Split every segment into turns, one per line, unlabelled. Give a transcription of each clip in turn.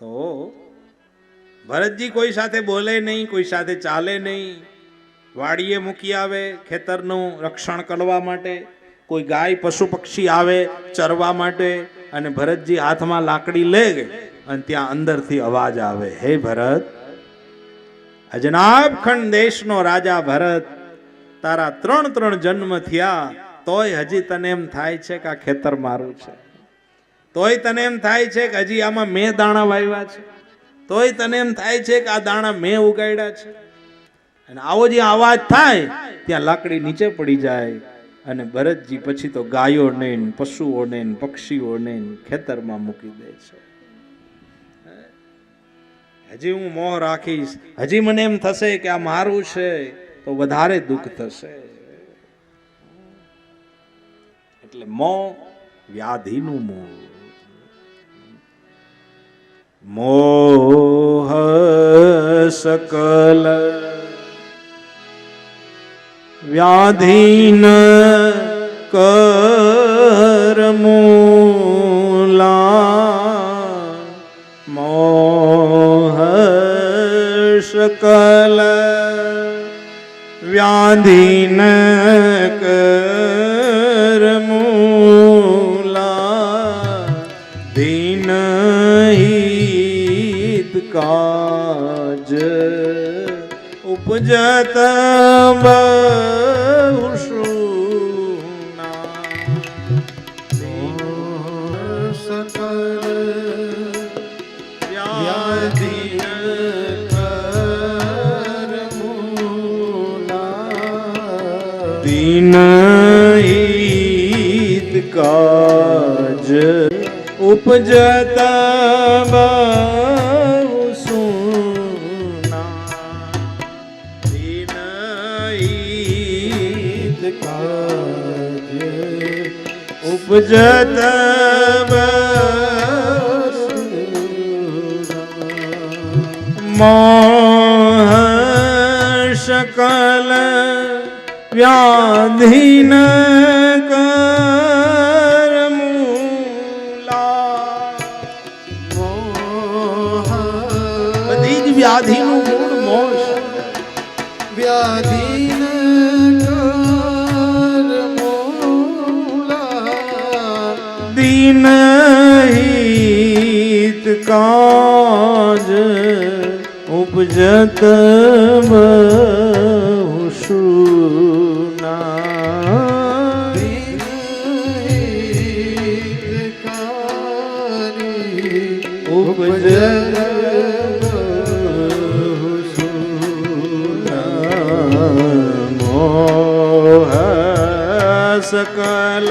તો ભરતજી કોઈ સાથે બોલે નહીં, કોઈ સાથે ચાલે નહીં. વાડીએ મૂકી આવે ખેતરનું રક્ષણ કરવા માટે. કોઈ ગાય, પશુ, પક્ષી આવે ચરવા માટે અને ભરતજી હાથમાં લાકડી લે અને ત્યાં અંદરથી અવાજ આવે, હે ભરત, અજનાબ ખંડ દેશનો રાજા ભરત, તારા ત્રણ ત્રણ જન્મ થયા, તોય હજી તને એમ થાય છે કે આ ખેતર મારું છે. તોય તને એમ થાય છે કે હજી આમાં મેં દાણા વાવ્યા છે. તોય તને એમ થાય છે કે આ દાણા મેં ઉગાડ્યા છે. અને આવો જે અવાજ થાય, ત્યાં લાકડી નીચે પડી જાય અને ભરતજી પછી તો ગાયોને નહીં પશુઓને નહીં પક્ષીઓને ને ખેતરમાં મૂકી દે છે. હજી હું મોહ રાખીશ. હજી મને એમ થશે કે આ મારું છે, તો વધારે દુઃખ થશે. એટલે મોહ વ્યાધિનું મોહ મોહ સકલ વ્યાધીન કરમૂલા મોહ સકલ વ્યાધીન હિત કાજ ઉપજત દીન હિત કાજ ઉપજત ઉપજત મોહ શકલ વ્યાધિન બધી જ વ્યાધિનું મૂળ મોહ છે. કાજ ઉપજત ઉપજત મોહ સકલ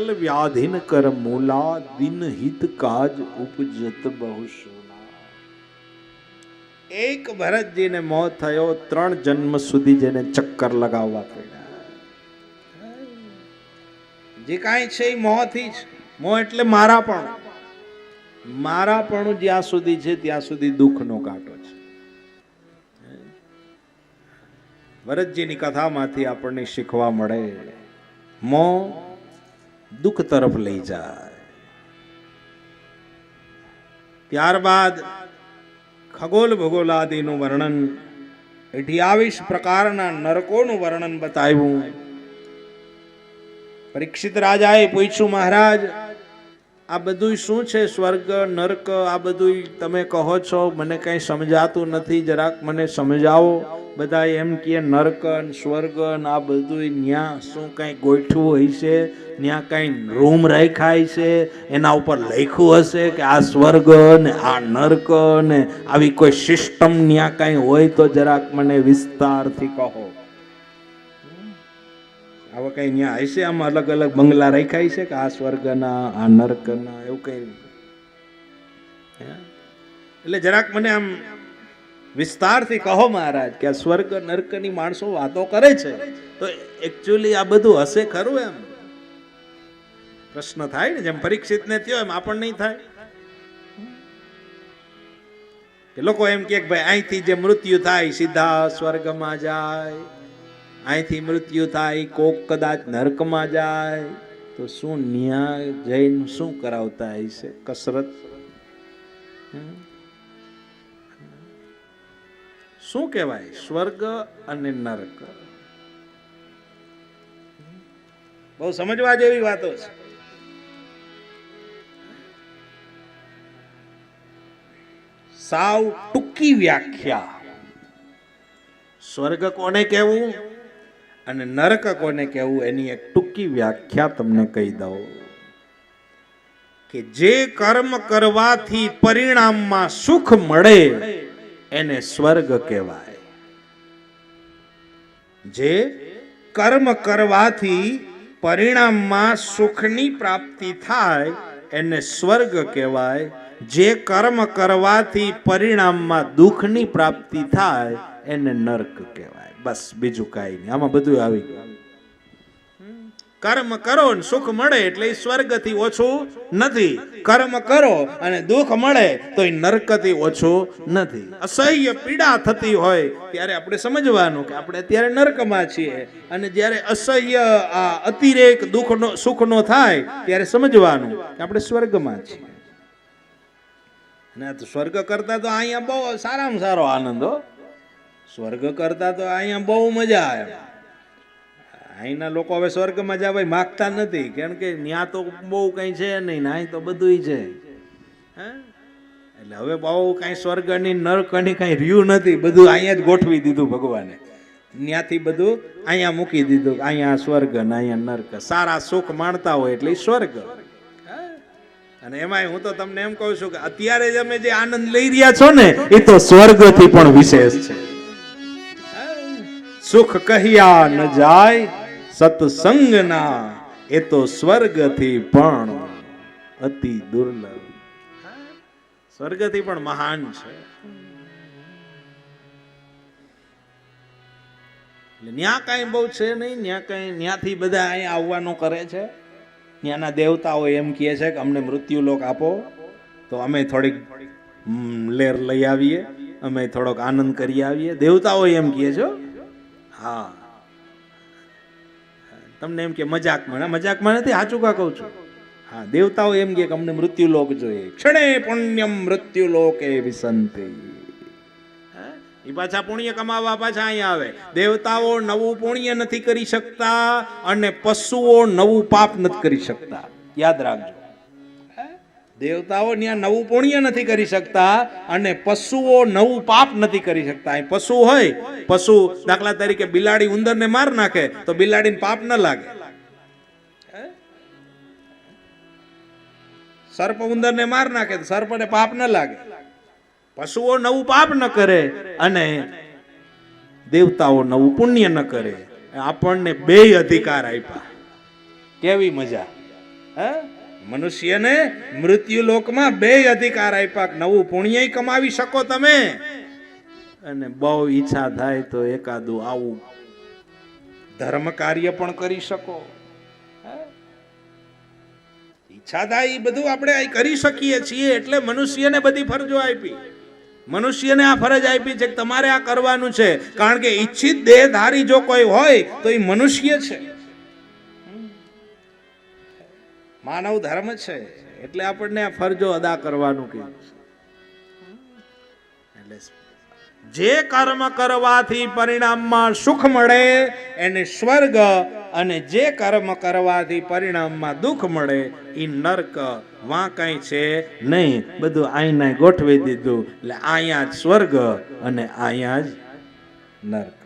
શકલ વ્યાધિન કર મૂલા દિન હિત કાજ ઉપજત બહુ સોના એક ભરતજીને મોત થયો ત્રણ જન્મ સુધી જેને ચક્કર લગાવવા પડ્યા જે કાંઈ છે એ મોહથી જ મોહ એટલે મારા પણ મારા પણ જ્યાં સુધી છે ત્યાં સુધી દુઃખનો કાંટો છે ભરતજીની કથામાંથી આપણને શીખવા મળે મોહ દુઃખ તરફ લઈ જાય. ત્યારબાદ ખગોલ ભૂગોલાદિનું વર્ણન અઠ્યાવીસ પ્રકારના નરકોનું વર્ણન બતાવ્યું. પરીક્ષિત રાજાએ પૂછ્યું, મહારાજ આ બધું શું છે સ્વર્ગ, નર્ક? આ બધું તમે કહો છો, મને કંઈ સમજાતું નથી, જરાક મને સમજાવો. બધા એમ કે નર્ક સ્વર્ગ આ બધું ન્યા શું કંઈ ગોઠવું હોય છે ત્યાં કંઈ રૂમ રાખાય છે? એના ઉપર લખ્યું હશે કે આ સ્વર્ગ ને, આ નર્ક ને, આવી કોઈ સિસ્ટમ ત્યાં કંઈ હોય તો જરાક મને વિસ્તારથી કહો. આવા કઈ ન્યા હશે? આમાં અલગ અલગ બંગલા રાખ્યા છે કે આ સ્વર્ગના, આ નર્કના, એવું કઈ? એટલે જરાક મને આમ વિસ્તારથી કહો મહારાજ કે આ સ્વર્ગ, નર્કની માણસો વાતો કરે છે. તો એકચ્યુઅલી આ બધું હશે ખરું એમ? પ્રશ્ન થાય ને, જેમ પરીક્ષિત ને થયો એમ, આપણને નહીં થાય? કે લોકો એમ કે ભાઈ, અહીંથી જે મૃત્યુ થાય, સીધા સ્વર્ગમાં જાય. અહીંથી મૃત્યુ થાય, કોક કદાચ નરકમાં જાય, તો શું ન્યાય જઈને શું કરાવતા હશે? કસરત? શું કહેવાય? સ્વર્ગ અને નરક. બહુ સમજવા જેવી વાતો છે. સાવ ટૂંકી વ્યાખ્યા. સ્વર્ગ કોને કહેવું? અને નરક કોને કહેવું, એની એક ટૂંકી વ્યાખ્યા તમને કહી દઉં. કે જે કર્મ કરવાથી પરિણામમાં સુખ મળે, એને સ્વર્ગ કહેવાય. જે કર્મ કરવાથી પરિણામમાં સુખની પ્રાપ્તિ થાય, એને સ્વર્ગ કહેવાય. જે કર્મ કરવાથી પરિણામમાં દુઃખની પ્રાપ્તિ થાય, એને નર્ક કહેવાય. બસ, બીજું કાંઈ નહીં. આમાં બધું આવી ગયું. કર્મ કરો ને સુખ મળે એટલે એ સ્વર્ગથી ઓછું નથી. કર્મ કરો અને દુઃખ મળે તો એ નરકથી ઓછું નથી. અસહ્ય પીડા થતી હોય ત્યારે આપણે સમજવાનું કે આપણે અત્યારે નરકમાં છીએ અને જ્યારે અસહ્ય, આ અતિરેક દુઃખનો, સુખનો થાય ત્યારે સમજવાનું કે આપણે સ્વર્ગમાં છીએ. ના તો સ્વર્ગ કરતા તો અહીંયા બહુ સારામાં સારો આનંદ હો. સ્વર્ગ કરતા તો અહીંયા બહુ મજા આવે અહીંના લોકો હવે સ્વર્ગમાં જવા માગતા નથી. કારણ કે ત્યાં તો બહુ કંઈ છે નહીં ને તો બધુંય છે. હે? એટલે હવે બહુ કાંઈ સ્વર્ગની નરકની કાંઈ રહ્યું નથી. બધું અહીંયા જ ગોઠવી દીધું ભગવાને. ત્યાંથી બધું અહીંયા મૂકી દીધું. અહીંયા સ્વર્ગ ને અહીંયા નર્ક. સારા સુખ માણતા હોય એટલે સ્વર્ગ? અને એમાંય હું તો તમને એમ કહું છું કે અત્યારે અમે જે આનંદ લઈ રહ્યા છો ને એ તો સ્વર્ગથી પણ વિશેષ છે. સુખ કહ્યા ન જાય સત્સંગના એ તો સ્વર્ગથી પણ અતિ દુર્લભ. સ્વર્ગથી પણ મહાન છે. ન્યા કાંઈ બહુ છે નહીં, ન્યા કાંઈ, ન્યાથી બધા અહીંયા આવવાનું કરે છે. ત્યાંના દેવતાઓ એમ કહે છે કે અમને મૃત્યુ લોક આપો, તો અમે થોડીક લેર લઈ આવીએ, અમે થોડોક આનંદ કરી આવીએ. દેવતાઓ એમ કહે છે હો. તમને એમ કે મજાકમાં. ના, મજાકમાં નથી સાચું કા કહું છું. હા, દેવતાઓ એમ કે અમને મૃત્યુ લોક જોઈએ. ક્ષણે પુણ્યમ મૃત્યુ લોકે વિસંતિ એ પાછા પુણ્ય કમાવા પાછા અહીંયા આવે. દેવતાઓ નવું પુણ્ય નથી કરી શકતા અને પશુઓ નવું પાપ નથી કરી શકતા. યાદ રાખજો. દેવતાઓ ત્યાં નવું પુણ્ય નથી કરી શકતા અને પશુઓ નવું પાપ નથી કરી શકતા. પશુ હોય, પશુ દાખલા તરીકે બિલાડી ઉંદરને માર નાખે તો બિલાડીને પાપ ન લાગે. સર્પ ઉંદરને માર નાખે તો સર્પને પાપ ન લાગે. પશુઓ નવું પાપ ન કરે અને દેવતાઓ નવું પુણ્ય ન કરે. આપણને બે અધિકાર આપ્યા. કેવી મજા? હે? મનુષ્યને મૃત્યુ લોકમાં બે અધિકાર આપ્યા નવું પુણ્ય કમાવી શકો તમે. અને બહુ ઈચ્છા થાય તો એકાદું આવું. ધર્મ કાર્ય પણ કરી શકો. ઈચ્છા થાય એ બધું આપણે કરી શકીએ છીએ એટલે મનુષ્યને બધી ફરજો આપી. મનુષ્યને આ ફરજ આપી છે કે તમારે આ કરવાનું છે. કારણ કે ઈચ્છિત દેહધારી જો કોઈ હોય તો એ મનુષ્ય છે. માનવ ધર્મ છે. એટલે આપણને આ ફરજો અદા કરવાનું કીધું એટલે જે કર્મ કરવાથી પરિણામમાં સુખ મળે, એને સ્વર્ગ અને જે કર્મ કરવાથી પરિણામમાં દુઃખ મળે એ નર્ક વાં કઈ છે નહીં. બધું અહીંયા ગોઠવી દીધું. એટલે અહીંયા જ સ્વર્ગ અને અહીંયા જ નર્ક.